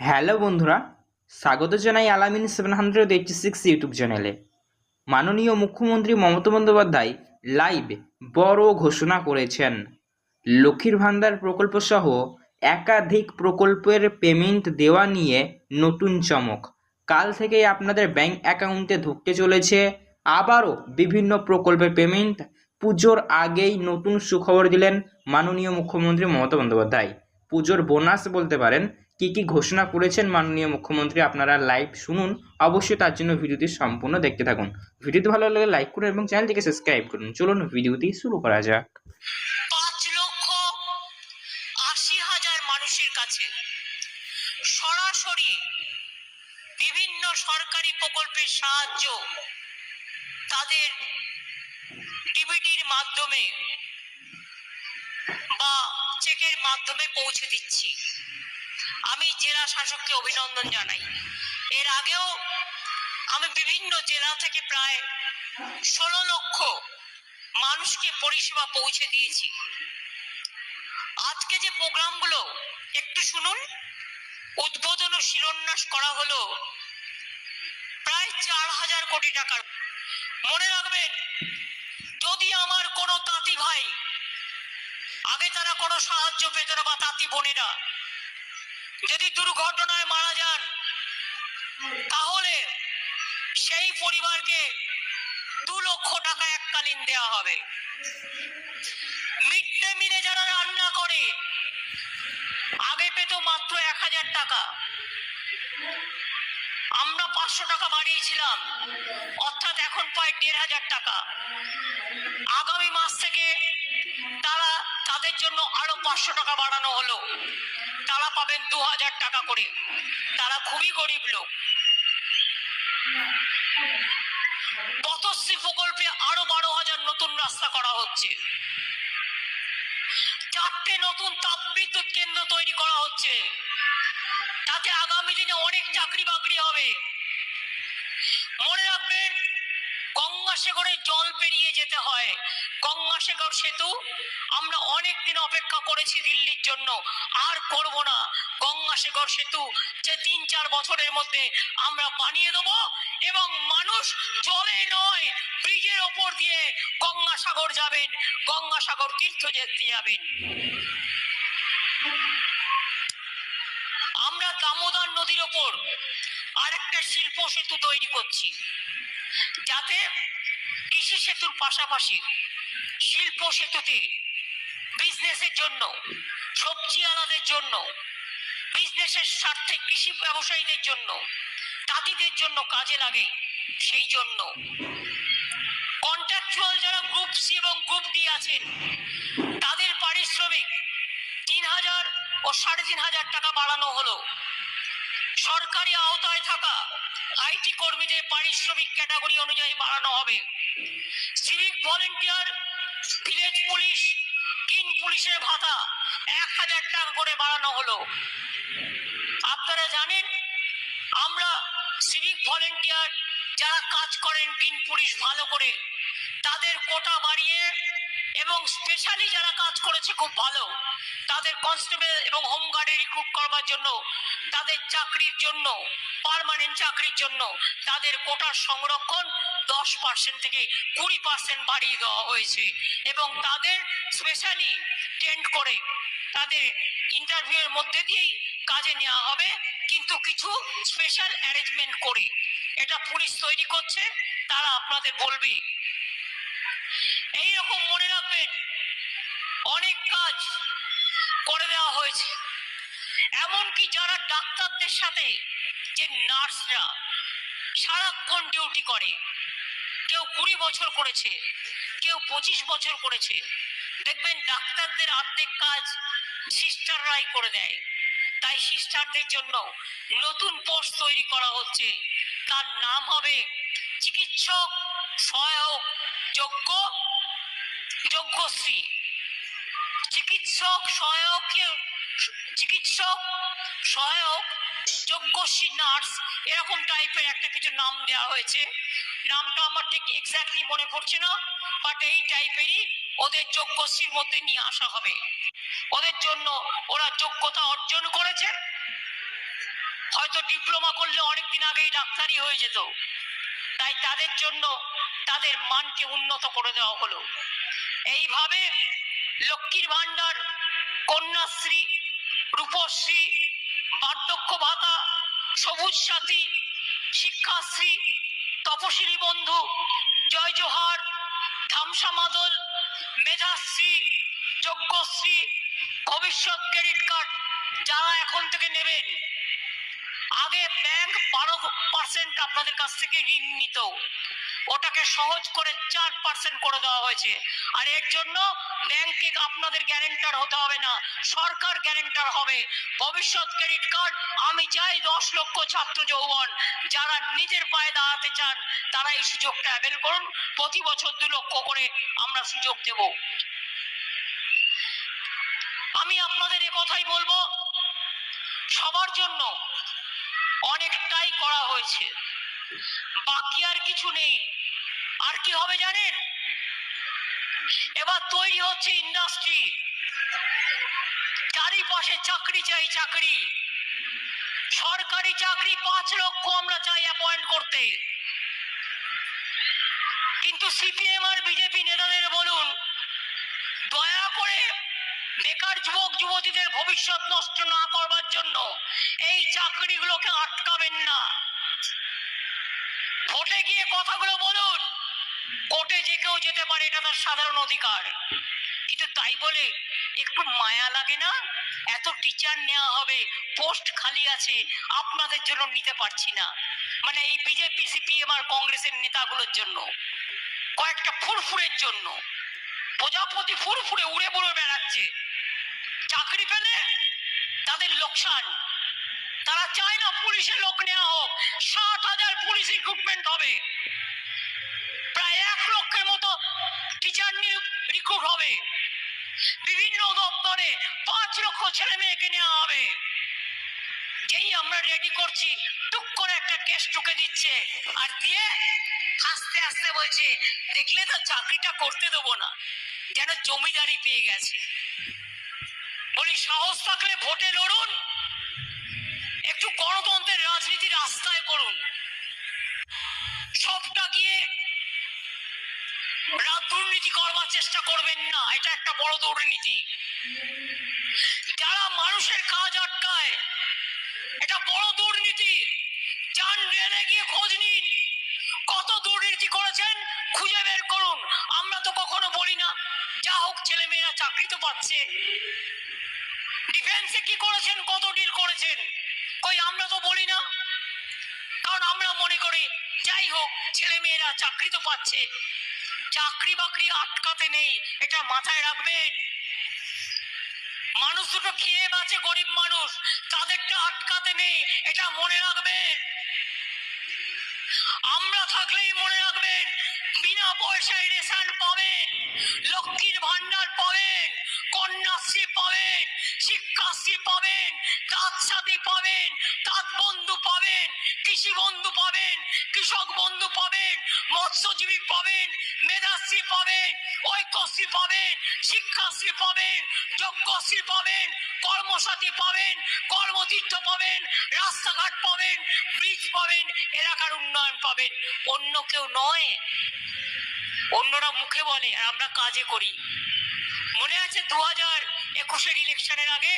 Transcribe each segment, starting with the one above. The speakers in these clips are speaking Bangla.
হ্যালো বন্ধুরা, স্বাগত জানাই Alamin seven hundred eighty six YouTube চ্যানেলে। মাননীয় মুখ্যমন্ত্রী মমতা বন্দ্যোপাধ্যায় লাইভ বড় ঘোষণা করেছেন। লক্ষ্মীর ভান্ডার প্রকল্প সহ একাধিক প্রকল্পের পেমেন্ট দেওয়া নিয়ে নতুন চমক। কাল থেকেই আপনাদের ব্যাংক অ্যাকাউন্টে ঢুকতে চলেছে। আবারও বিভিন্ন প্রকল্পের পেমেন্ট পুজোর আগেই নতুন সুখবর দিলেন মাননীয় মুখ্যমন্ত্রী মমতা বন্দ্যোপাধ্যায়। পুজোর বোনাস বলতে পারেন কি কি ঘোষণা করেছেন মাননীয় মুখ্যমন্ত্রী আপনারা লাইভ শুনুন। অবশ্যই তার জন্য ভিডিওটি সম্পূর্ণ দেখতে থাকুন। ভিডিওটি ভালো লাগলে লাইক করুন এবং চ্যানেলটিকে সাবস্ক্রাইব করুন। চলুন ভিডিওটি শুরু করা যাক। পাঁচ লক্ষ আশি হাজার মানুষের কাছে সরাসরি বিভিন্ন সরকারি প্রকল্পের সাহায্য তাদের ডিবিটির মাধ্যমে বা চেকের মাধ্যমে পৌঁছে দিচ্ছি। আমি জেলা শাসককে অভিনন্দন জানাই। এর আগেও আমি বিভিন্ন জেলা থেকে প্রায় ষোলো লক্ষ মানুষকে পরিষেবা পৌঁছে দিয়েছি। আজকে যে প্রোগ্রামগুলো, একটু শুনুন। উদ্বোধন ও শিলান্যাস করা হলো প্রায় চার হাজার কোটি টাকার। মনে রাখবেন, যদি আমার কোনো তাঁতি ভাই, আগে তারা কোনো সাহায্য পেত না বা তাঁতি বোনেরা যদি দুর্ঘটনায় মারা যান, তাহলে সেই পরিবারকে দু লক্ষ টাকা এককালীন দেওয়া হবে। মিড ডে মিলে যারা রান্না করে, আগে পেত মাত্র এক হাজার টাকা। আমরা পাঁচশো টাকা বাড়িয়েছিলাম, অর্থাৎ এখন পায় দেড় হাজার টাকা। আগামী মাস থেকে তারা তাদের জন্য আরও পাঁচশো টাকা বাড়ানো হলো। তারা পাবেন দু হাজার টাকা করে। তারা খুবই গরিব লোক। পথশ্রী প্রকল্পে আরও বারো হাজার নতুন রাস্তা করা হচ্ছে। চারটে নতুন তাপবিদ্যুৎ কেন্দ্র তৈরি করা হচ্ছে। তাতে আগামী দিনে অনেক চাকরি বাকরি হবে। মনে রাখবেন গঙ্গাসাগরে জল পেরিয়ে যেতে হয়। গঙ্গাসাগর সেতু আমরা অনেক দিন অপেক্ষা করেছি দিল্লির জন্য। আর করব না। গঙ্গাসাগর সেতু যে তিন চার বছরের মধ্যে আমরা বানিয়ে দেবো এবং মানুষ জলে নয়, ব্রিজের ওপর দিয়ে গঙ্গাসাগর যাবেন, গঙ্গাসাগর তীর্থ যেতে যাবেন। আমরা দামোদর নদীর ওপর আরেকটা শিল্প সেতু তৈরি করছি। যাতে কৃষি সেতুর পাশাপাশি শিল্প সেতুতে বিজনেসের জন্য, সবজি আলাদের জন্য, বিজনেসের স্বার্থে কৃষি ব্যবসায়ীদের জন্য তাঁতিদের জন্য কাজে লাগে সেই জন্য। কন্ট্রাকচুয়াল যারা গ্রুপ সি এবং গ্রুপ ডি আছেন, তাদের পারিশ্রমিক তিন হাজার ও সাড়ে তিন হাজার টাকা বাড়ানো হলো। সরকারি আওতায় থাকা আইটি কর্মীদের পারিশ্রমিক ক্যাটাগরি অনুযায়ী বাড়ানো হবে সিভিক ভলেন্টিয়ার ভিলেজ পুলিশ কিন পুলিশের ভাতা এক হাজার টাকা করে বাড়ানো হলো। আপনারা জানেন, আমরা সিভিক ভলেন্টিয়ার যারা কাজ করেন কিন পুলিশ ভালো করে, তাদের কোটা বাড়িয়ে এবং স্পেশালি যারা কাজ করেছে খুব ভালো। তাদের কনস্টেবল এবং হোমগার্ডে রিক্রুট করবার জন্য, তাদের চাকরির জন্য পার্মানেন্ট চাকরির জন্য তাদের কোটার সংরক্ষণ দশ পার্সেন্ট থেকে কুড়ি পার্সেন্ট বাড়িয়ে দেওয়া হয়েছে এবং তাদের স্পেশালি টেন্ড করে তাদের ইন্টারভিউয়ের মধ্যে দিয়েই কাজে নেওয়া হবে, কিন্তু কিছু স্পেশাল অ্যারেঞ্জমেন্ট করে। এটা পুলিশ তৈরি করছে, তারা আপনাদের বলবে। এইরকম মনে রাখবেন অনেক কাজ করে দেওয়া হয়েছে। এমনকি যারা ডাক্তারদের সাথে যে নার্সরা সারাক্ষণ ডিউটি করে, কেউ কুড়ি বছর করেছে, কেউ পঁচিশ বছর করেছে, দেখবেন ডাক্তারদের অর্ধেক কাজ সিস্টাররাই করে দেয়। তাই সিস্টারদের জন্য নতুন পোস্ট তৈরি করা হচ্ছে। তার নাম হবে চিকিৎসক সহায়ক যোগ্য যোগ্যশ্রী চিকিৎসক সহায়ক চিকিৎসক সহায়ক যোগ্যশ্রী নার্স, এরকম টাইপের একটা কিছু নাম দেওয়া হয়েছে। নামটা আমার ঠিক এক্স্যাক্টলি মনে পড়ছে না বাট এই টাইপেরই ওদের যোগ্যশ্রীর মধ্যে নিয়ে আসা হবে। ওদের জন্য ওরা যোগ্যতা অর্জন করেছে। হয়তো ডিপ্লোমা করলে অনেকদিন আগেই ডাক্তারি হয়ে যেত। তাই তাদের জন্য তাদের মানকে উন্নত করে দেওয়া হলো। এইভাবে লক্ষ্মীর ভাণ্ডার, কন্যাশ্রী, রূপশ্রী, বার্ধক্য ভাতা, সবুজ সাথী, শিক্ষাশ্রী, তপশিলি বন্ধু, জয় জোহার, ধামসা মাদল, মেধাশ্রী, যজ্ঞশ্রী, ভবিষ্যৎ ক্রেডিট কার্ড যারা এখন থেকে নেবেন। আগে ব্যাংক বারো পার্সেন্ট আপনাদের কাছ থেকে ঋণ নিত। ওটাকে সহজ করে চার পার্সেন্ট করে দেওয়া হয়েছে। আর এর জন্য ব্যাংকে আপনাদের গ্যারেন্টার হতে হবে না, সরকার গ্যারেন্টার হবে। ভবিষ্যৎ ক্রেডিট কার্ড আমি চাই দশ লক্ষ ছাত্র যৌবন, যারা নিজের পায়ে দাঁড়াতে চান, তারা এই সুযোগটা অ্যাভেল করুন। প্রতি বছর দু লক্ষ করে আমরা সুযোগ দেব। আমি আপনাদের এ কথাই বলব, সবার জন্য অনেকটাই করা হয়েছে। বাকি আর কিছু নেই। আর কি হবে জানেন? এবার তৈরি হচ্ছে ইন্ডাস্ট্রি চারিপাশে চাকরি চাই, চাকরি। সরকারি চাকরি পাঁচ লক্ষ আমরা চাই অ্যাপয়েন্ট করতে। কিন্তু সিপিএম আর বিজেপি নেতাদের বলুন, দয়া করে বেকার যুবক, যুবতীদের ভবিষ্যৎ নষ্ট না করবার জন্য এই চাকরিগুলোকে আটকাবেন না। ভোটে গিয়ে কথাগুলো বলুন। কোর্টে যে কেউ যেতে পারে, এটা তার সাধারণ অধিকার। কিন্তু তাই বলে একটু মায়া লাগে না? এত টিচার নেওয়া হবে, পোস্ট খালি আছে, আপনাদের জন্য নিতে পারছি না। মানে এই বিজেপি, সিপিএম আর কংগ্রেসের নেতাগুলোর জন্য। কয়েকটা ফুরফুরের জন্য। প্রজাপতি ফুরফুরে উড়ে বুড়ে বেড়াচ্ছে। চাকরি পেলে তাদের লোকসান। তারা চায় না পুলিশে লোক নেওয়া হোক। ষাট হাজার পুলিশ রিক্রুটমেন্ট হবে। প্রায় এক লক্ষের মতো টিচার রিক্রুট হবে। বিভিন্ন দপ্তরে পাঁচ লক্ষ ছেলে মেয়েকে নেওয়া হবে। যেই আমরা রেডি করছি, টুক করে একটা কেস টুকে দিচ্ছে। আর দিয়ে আস্তে আস্তে বলছে, দেখলে তো চাকরিটা করতে দেবো না। যেন জমিদারি পেয়ে গেছে। বলি, সাহস থাকলে ভোটে লড়ুন। একটু গণতন্ত্রের রাজনীতি রাস্তায় করুন। সবটা গিয়ে দুর্নীতি করবার চেষ্টা করবেন না, এটা একটা বড় দুর্নীতি। যারা মানুষের কাজ আটকায়, এটা বড় দুর্নীতি। যান রেলে গিয়ে খোঁজ নিন, কত দুর্নীতি করেছেন, খুঁজে বের করুন। আমরা তো কখনো বলি না, যা হোক ছেলে মেয়েরা চাকরি তো পাচ্ছে। ডিফেন্সে কি করেছেন, কত ডিল করেছেন? কই আমরা তো বলি না, কারণ আমরা মনে করি যাই হোক ছেলে মেয়েরা চাকরি তো পাচ্ছে। চাকরি বাকরি আটকাতে নেই, এটা মাথায় রাখবেন। মানুষ দুটো খেয়ে বাঁচে, গরিব মানুষ। তাদেরটা আটকাতে নেই, এটা মনে রাখবেন। আমরা থাকলেই মনে রাখবেন, বিনা পয়সায় রেশন পাবেন, লক্ষ্মীর ভান্ডার পাবেন, কন্যাশ্রী পাবেন, শিক্ষাশ্রী পাবেন তাঁত সাথী পাবেন তাঁত বন্ধু পাবেন কৃষি বন্ধু পাবেন কৃষক বন্ধু পাবেন, মৎস্যজীবী পাবেন, মেধাশ্রী পাবেন, ঐক্যশ্রী পাবেন, শিক্ষাশ্রী পাবেন, যজ্ঞশ্রী পাবেন, কর্মসাথী পাবেন, কর্মতীর্থ পাবেন, রাস্তাঘাট পাবেন ব্রিজ পাবেন, এলাকার উন্নয়ন পাবেন। অন্য কেউ নয়। অন্যরা মুখে বলে, আর আমরা কাজে করি। মনে আছে দু হাজার একুশের ইলেকশনের আগে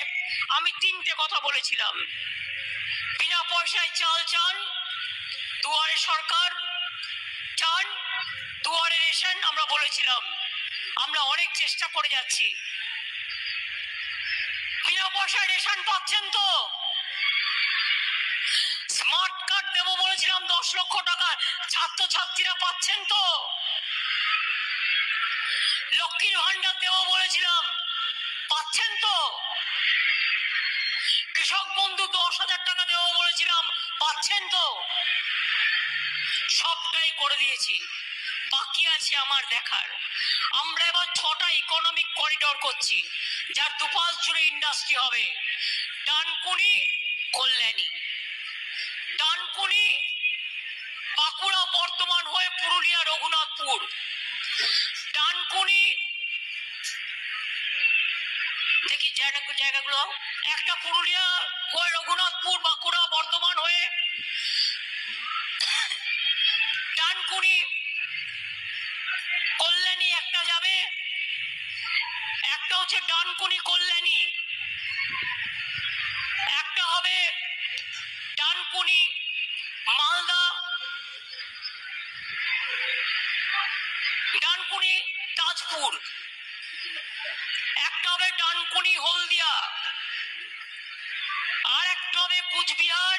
আমি তিনটে কথা বলেছিলাম। বিনা পয়সায় চাল চান দুয়ারে সরকার, চান, দুয়ারে রেশন আমরা বলেছিলাম, আমরা অনেক চেষ্টা করে যাচ্ছি। বিনা পয়সায় রেশন পাচ্ছেন তো? স্মার্ট কার্ড দেবো বলেছিলাম, দশ লক্ষ টাকা, ছাত্রছাত্রীরা পাচ্ছেন তো? লক্ষ্মীর ভান্ডার দেবো বলেছিলাম, পাচ্ছেন তো? কৃষক বন্ধু দশ হাজার টাকা দেবো বলেছিলাম, পাচ্ছেন তো? সবটাই করে দিয়েছি। বাকি আছে আমার দেখার। আমরা এবার ছটা ইকোনমিক করিডোর করছি, যার দুপাশ জুড়ে ইন্ডাস্ট্রি হবে। ডানকুনি, কল্যাণী। ডানকুনি, বাঁকুড়া বর্ধমান হয়ে পুরুলিয়া, রঘুনাথপুর। ডানকুনি, দেখি জায়গা- জায়গাগুলো। একটা পুরুলিয়া হয়ে রঘুনাথপুর, বাঁকুড়া বর্ধমান হয়ে ডানকুনি কল্যাণী একটা যাবে। একটা হচ্ছে ডানকুনি কল্যাণী। একটা হবে ডানকুনি মালদা। ডানকুনি তাজপুর। একটা হবে ডানকুনি হলদিয়া। আর একটা হবে Cooch Behar,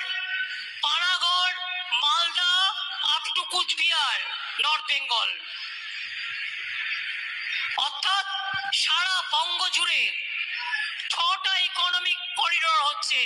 Panagarh, Malda. Up to Cooch Behar north Bengal অর্থাৎ সারা বঙ্গ জুড়ে ছটা ইকোনমিক করিডর হচ্ছে।